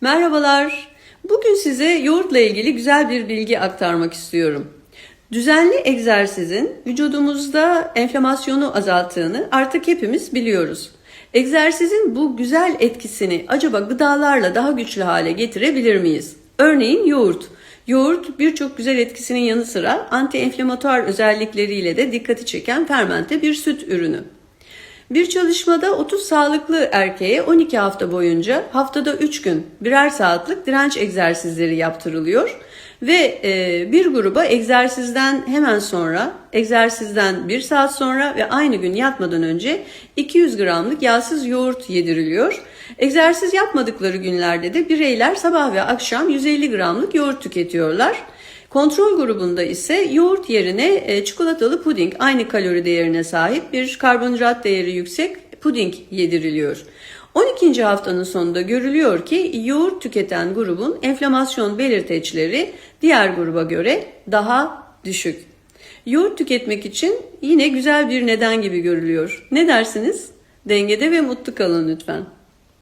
Merhabalar. Bugün size yoğurtla ilgili güzel bir bilgi aktarmak istiyorum. Düzenli egzersizin vücudumuzda enflamasyonu azalttığını artık hepimiz biliyoruz. Egzersizin bu güzel etkisini acaba gıdalarla daha güçlü hale getirebilir miyiz? Örneğin yoğurt. Yoğurt birçok güzel etkisinin yanı sıra anti-enflamatuar özellikleriyle de dikkati çeken fermente bir süt ürünü. Bir çalışmada 30 sağlıklı erkeğe 12 hafta boyunca haftada 3 gün birer saatlik direnç egzersizleri yaptırılıyor ve e, bir gruba egzersizden hemen sonra, egzersizden 1 saat sonra ve aynı gün yatmadan önce 200 gramlık yağsız yoğurt yediriliyor. Egzersiz yapmadıkları günlerde de bireyler sabah ve akşam 150 gramlık yoğurt tüketiyorlar. Kontrol grubunda ise yoğurt yerine e, çikolatalı puding aynı kalori değerine sahip bir karbonhidrat değeri yüksek puding yediriliyor. 12. haftanın sonunda görülüyor ki yoğurt tüketen grubun enflamasyon belirteçleri diğer gruba göre daha düşük. Yoğurt tüketmek için yine güzel bir neden gibi görülüyor. Ne dersiniz? Dengede ve mutlu kalın lütfen.